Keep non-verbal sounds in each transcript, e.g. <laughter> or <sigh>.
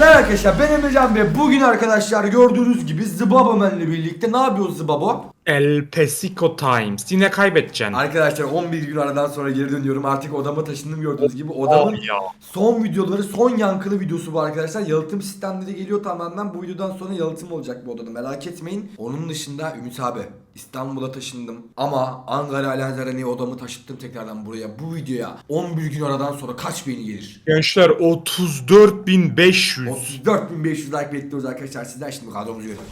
Ben arkadaşlar ben Emrecan ve bugün arkadaşlar gördüğünüz gibi Zıbabomen'le birlikte ne yapıyoruz Zıbabo? El Pesico Times. Yine kaybedeceksin. Arkadaşlar 11 gün aradan sonra geri dönüyorum artık odama taşındım gördüğünüz gibi odamın ya. son videoları son yankılı videosu bu arkadaşlar yalıtım sistemleri geliyor tamamen bu videodan sonra yalıtım olacak bu odada merak etmeyin. Onun dışında Ümit abi İstanbul'a taşındım ama Ankara Arena'ya odamı taşıttım tekrardan buraya bu videoya 11 gün aradan sonra kaç beğeni gelir? Gençler 34.500. 34.500 like bekliyoruz arkadaşlar sizden şimdi kadromuzu görelim.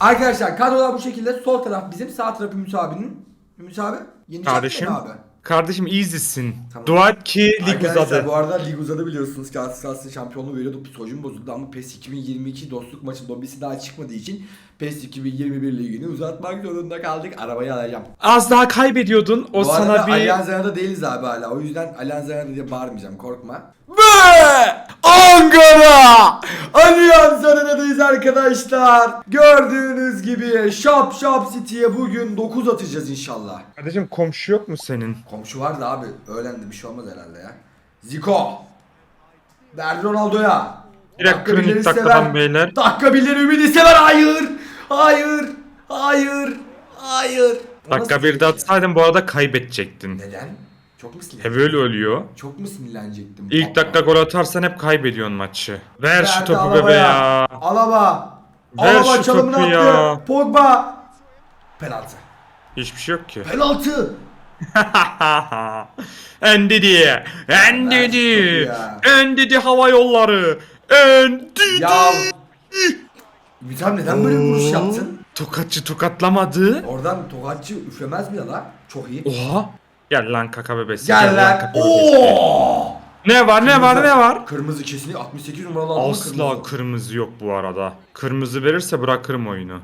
Arkadaşlar kadrolar bu şekilde sol taraf bizim sağ taraf Ümit abinin. Ümit abi yenecek Kardeşim. abi? Kardeşim easy'sin. Tamam. Dua et ki lig Arkadaşlar uzadı. bu arada lig uzadı biliyorsunuz. Galatasaray şampiyonluğu veriyordu. Psikolojim bozuldu ama PES 2022 dostluk maçı lobisi daha çıkmadığı için PES 2021 ligini uzatmak zorunda kaldık. Arabayı alacağım. Az daha kaybediyordun. O bu sana arada bir... Allianz Arena'da değiliz abi hala. O yüzden Allianz Arena'da diye bağırmayacağım korkma. Ve Ankara! Allianz Arena'dayız arkadaşlar. Gördüğünüz gibi Şap Şap City'ye bugün 9 atacağız inşallah. Kardeşim komşu yok mu senin? Komşu vardı abi. Öğlendi bir şey olmaz herhalde ya. Zico. Verdi Ronaldo'ya. Bir dakika kronik dakikadan beyler. Dakika birleri ümidi sever. Hayır. Hayır. Hayır. Hayır. Dakika bir de atsaydın bu arada kaybedecektin. Neden? Çok mu sinirlenecektim? He böyle ölüyor. Çok mu sinirlenecektim? İlk dakika gol atarsan hep kaybediyorsun maçı. Ver şu Verdi topu Alaba'ya. bebe ya. Alaba. Ver Alaba şu çalımını topu attı. ya. Pogba. Penaltı. Hiçbir şey yok ki. Penaltı. <laughs> Endidi. Ver Endidi. şu topu ya. Endidi hava yolları. Endidi. Ya. Abi neden böyle bir vuruş yaptın? Tokatçı tokatlamadı. Oradan tokatçı üflemez mi ya lan? Çok iyi. Oha. Gel lan kaka bebesi. Gel lan. kaka bebesi. Oo! Ne var ne var ne var? Kırmızı kesinlikle 68 numaralı adamın Asla kırmızı. kırmızı yok bu arada. Kırmızı verirse bırakırım oyunu.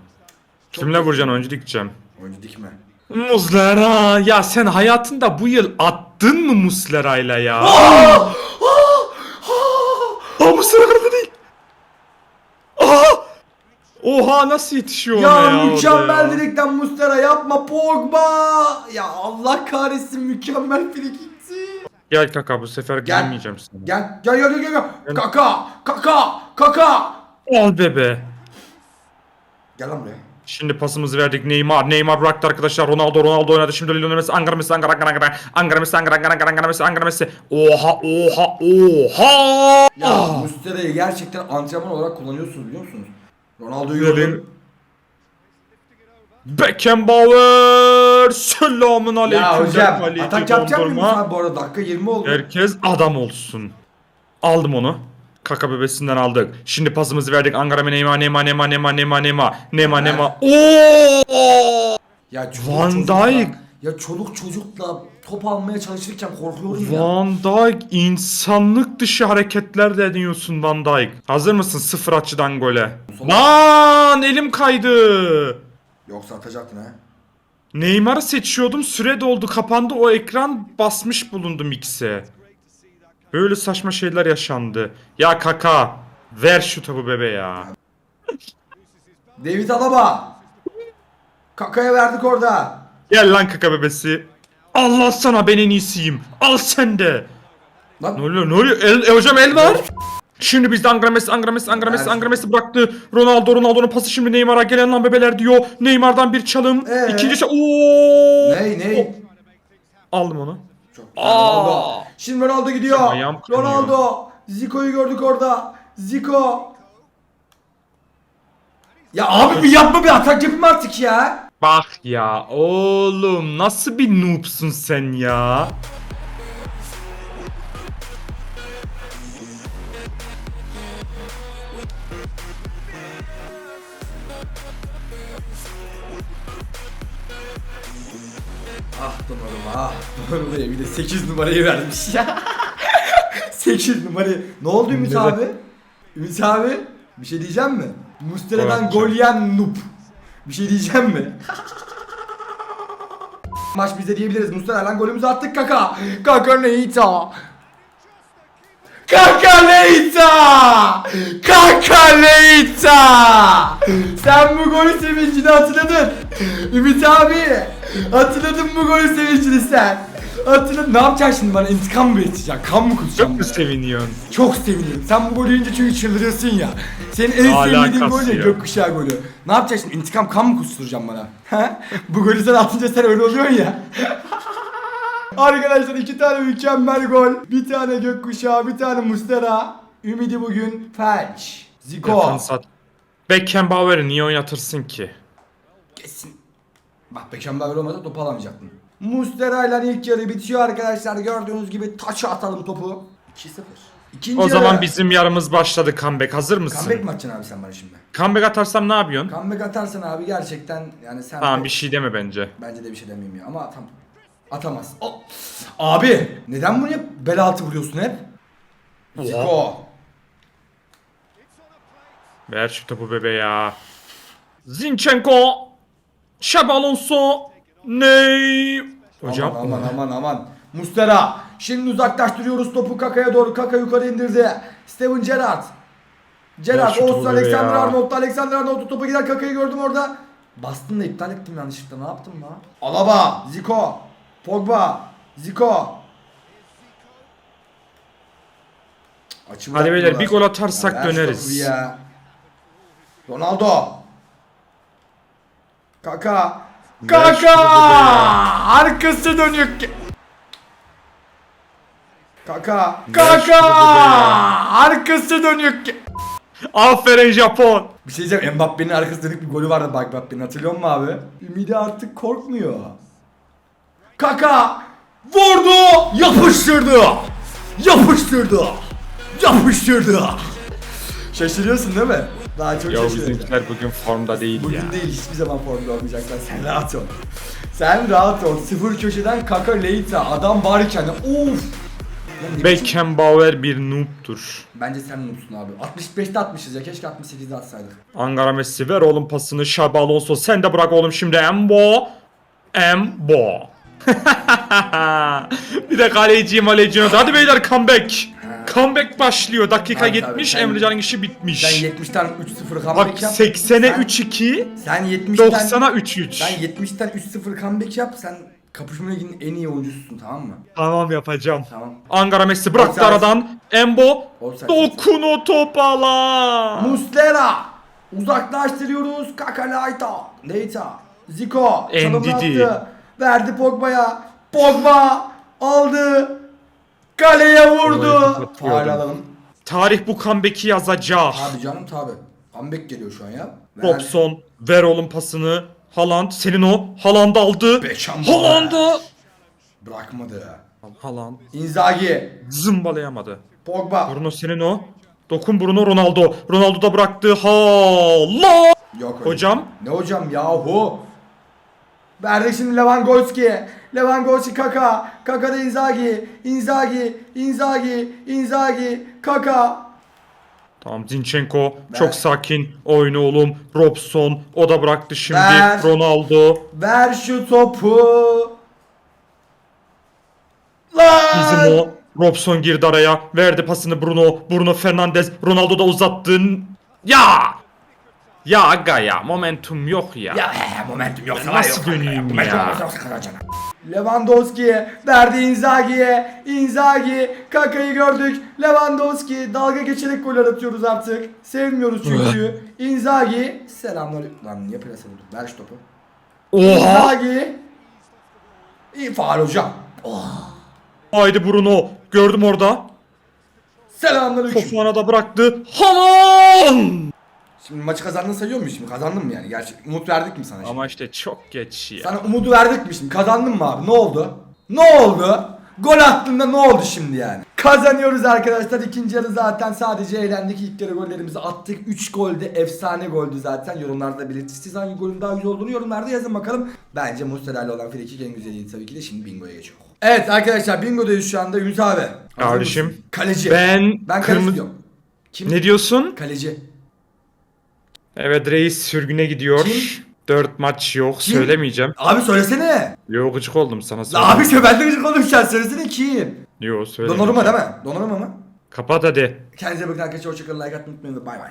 Kimle vuracaksın oyuncu dikeceğim. Oyuncu dikme. Muslera ya sen hayatında bu yıl attın mı Muslera'yla ya? Aa! Aa Muslera kırmızı değil. Aa! Oha nasıl yetişiyor ona Ya, ya orada mükemmel ya? direkten Mustera yapma Pogba. Ya Allah kahretsin mükemmel frikikti. Gel kaka bu sefer Gel. gelmeyeceğim sana. Gel gel gel gel gel. Kaka kaka kaka. Al bebe. Gel lan buraya. Şimdi pasımızı verdik Neymar. Neymar bıraktı arkadaşlar. Ronaldo Ronaldo oynadı. Şimdi Lionel Messi. Ankara Messi. Ankara Ankara Ankara. Ankara Messi. Ankara Ankara Ankara Ankara Messi. Ankara Messi. Oha oha oha. Ya. Mustera'yı gerçekten antrenman olarak kullanıyorsunuz biliyor musunuz? Ronaldo'yu Gördüm. Beckenbauer. Selamun aleyküm. Ya hocam Kaleci atak yapacak mıyım dondurma. bu arada dakika 20 oldu. Herkes adam olsun. Aldım onu. Kaka bebesinden aldık. Şimdi pasımızı verdik. Ankara Neymar Neymar Neymar Neymar Neymar Neymar Neymar Neymar. Oo! Ya çoluk Van çocukla- Dijk. Ya çoluk çocukla top almaya çalışırken korkuyorum ya. Van Dijk insanlık dışı hareketler de ediyorsun Van Dijk. Hazır mısın sıfır açıdan gole? Sol- Lan elim kaydı. Yoksa atacaktın ha. Neymar'ı seçiyordum süre doldu kapandı o ekran basmış bulundum X'e. Böyle saçma şeyler yaşandı. Ya kaka ver şu topu bebe ya. David Alaba. Kakaya verdik orada. Gel lan kaka bebesi. Allah sana ben en iyisiyim. Al sen de. Ne Lan oluyor ne oluyor? El, e, hocam el var. Şimdi bizde Ankara Messi, Ankara Messi, Ankara Messi. Ankara Messi bıraktı. Ronaldo, Ronaldo'nun pası şimdi Neymar'a gelen lan bebeler diyor. Neymar'dan bir çalım. Ee? İkinci şey. Oo! ney ney? Aldım onu. Çok güzel. Ronaldo. Şimdi Ronaldo gidiyor. Ayağım. Ronaldo. Zico'yu gördük orada. Zico. Ya abi bir yapma bir atak yapayım artık ya. Bak ya oğlum nasıl bir noobsun sen ya? Ah numaram ah. Numarayı bir de 8 numarayı vermiş <laughs> ya. 8 numarayı. Ne oldu Ümit abi? Ümit abi bir şey diyeceğim mi? Mustera'dan Evet. gol yiyen noob. Bir şey diyeceğim mi? <laughs> Maç bizde diyebiliriz. Mustera'dan golümüzü attık kaka. Kaka Neita. Kaka Neita. Kaka Neita. Sen bu golü sevincini hatırladın. Ümit abi. Hatırladın bu golü sevincini sen. Hatırladım ne yapacaksın şimdi bana intikam mı geçeceksin? Kan mı Çok kusacaksın? mu seviniyorsun? Çok seviniyorum. Sen bu golü yiyince çünkü çıldırıyorsun ya. Senin en sevmediğin gol ya yok. gökkuşağı golü. Ne yapacaksın? İntikam kan mı kusturacaksın bana? Bu golü sen atınca sen öyle oluyorsun ya. <laughs> Arkadaşlar iki tane mükemmel gol. Bir tane gökkuşağı, bir tane Mustera. Ümidi bugün felç. At. Beckenbauer'i niye oynatırsın ki? Kesin. Bak Beckenbauer olmasa topu alamayacaktın. Mustera ile ilk yarı bitiyor arkadaşlar. Gördüğünüz gibi taça atalım topu. 2-0. İkinci O yarı. zaman bizim yarımız başladı comeback. Hazır mısın? Comeback mi atacaksın abi sen bana şimdi? Comeback atarsam ne yapıyorsun? Comeback atarsan abi gerçekten yani sen Tamam de- bir şey deme bence. bence de bir şey demeyeyim ya ama atam. Atamaz. O- Abi neden bunu hep bel altı vuruyorsun hep? Zico. Ver şu topu bebe ya. Zinchenko. Xabi Alonso. Ney? Hocam. Aman aman aman aman. Mustera. Şimdi uzaklaştırıyoruz topu Kaka'ya doğru. Kaka yukarı indirdi. Steven Gerrard. Gerrard, Olsun, Alexander. Arnold, Alexander Arnold topu gider Kaka'yı gördüm orada. Bastın da iptal ettim yanlışlıkla. Ne yaptım la? Alaba, Zico, Pogba, Zico. Açı Hadi beyler, bir gol atarsak Ya döneriz. Ya. Ronaldo. Kaka. Kaka! Arkası dönük. Kaka. Kaka! Arkası dönük. Aferin Japon. Bir şey diyeceğim. Mbappe'nin arkası dönük bir golü vardı bak Mbappe'nin hatırlıyor musun abi? Ümidi artık korkmuyor. Kaka vurdu, yapıştırdı. Yapıştırdı. Yapıştırdı. Şaşırıyorsun değil mi? Daha çok Ya şaşırıyorsun. bizimkiler bugün formda değil Bugün ya. değil hiçbir zaman formda olmayacaklar. Sen rahat ol. Sen rahat ol. Sıfır köşeden Kaka Leita. Adam varken of. Beckenbauer bir noob'tur. Bence sen noobsun abi. 65'te atmışız ya. Keşke 68'de atsaydık. Ankara Messi ver oğlum pasını. Xabi Alonso sen de bırak oğlum şimdi Embo. Embo. <laughs> bir de kaleci maleci. Hadi beyler comeback. Comeback başlıyor. Dakika Tabii, 70 tabii. Sen- Emrecan'ın işi bitmiş. Sen 70'ten 3-0 comeback yap. 80'e Sen- 3-2. Sen 70'ten 90'a 3-3. Sen 70'ten 3-0 comeback yap. Sen kapışma liginin en iyi oyuncususun tamam mı? Tamam yapacağım. Tamam. Ankara Messi bıraktı Offside. aradan. Embo. Offside. Dokun o topala. Muslera. Uzaklaştırıyoruz. Kaka Leita. Leita. Zico. çalımını Ndidi. attı. Verdi Pogba'ya. Pogba aldı. Kaleye vurdu. Faal alalım. Tarih bu comeback'i yazacak. Abi canım tabi. Comeback geliyor şu an ya. Ver. Robson ver oğlum pasını. Haaland senin o. Haaland aldı. Beckenbauer. Haaland'ı. Bırakmadı. Haaland Inzaghi. zımbalayamadı. Pogba. Bruno senin o. Dokun Bruno Ronaldo. Ronaldo da bıraktı. Haaland. Yok. Hocam. Ne hocam yahu? Verdi şimdi Lewandowski. Lewandowski Kaka. Kaka da Inzaghi. Inzaghi. Inzaghi. Inzaghi. Kaka. Tamam Zinchenko Ver. çok sakin. Oyna oğlum. Robson o da bıraktı şimdi. Ver. Ronaldo. Ver şu topu. Lan. Bizim o. Robson girdi araya. Verdi pasını Bruno. Bruno Fernandes. Ronaldo da uzattı. Ya. Ya aga ya. Momentum yok ya. Ya he, momentum var nasıl yok. döneyim Momentum ya? yoksa kazanacaksın. Lewandowski verdi Inzaghi'ye. Inzaghi Kaka'yı gördük. Lewandowski dalga geçerek gol atıyoruz artık. Sevmiyoruz çünkü. Inzaghi selamünaleyküm. Lan niye plase vurdun? Ver şu topu. Oha. Inzaghi. İyi faal hocam. Haydi Bruno. Gördüm orada. Selamünaleyküm. Fofana da bıraktı. Haaland. Şimdi maçı kazandın sayıyor muyuz şimdi? Kazandın mı yani? Gerçi umut verdik mi sana şimdi? Ama işte çok geç ya. Sana umudu verdik mi şimdi? Kazandın mı abi? Ne oldu? Ne oldu? Gol attığında ne oldu şimdi yani? Kazanıyoruz arkadaşlar. İkinci yarı zaten sadece eğlendik. İlk yarı gollerimizi attık. 3 golde efsane goldü zaten. Yorumlarda belirtin. Siz hangi golün daha güzel olduğunu yorumlarda yazın bakalım. Bence Mustera'yla olan frikik en güzeliydi tabii ki de. Şimdi bingoya geçiyor. Evet arkadaşlar bingodayız şu anda. Ümit abi. Kardeşim? Kaleci. Ben, Ben kaleci kırmızı... diyorum. Kim? Ne diyorsun? Kaleci. Evet reis sürgüne gidiyor. Dört maç yok Kim? söylemeyeceğim. Abi söylesene. Yo gıcık oldum sana söyle. Abi şöyle ben de gıcık oldum şu söylesene kim? Yo söyle. Donnarumma değil mi? Donnarumma mı? Kapat hadi. Kendinize bakın arkadaşlar. Hoşçakalın. Like atmayı unutmayın. Bay bay.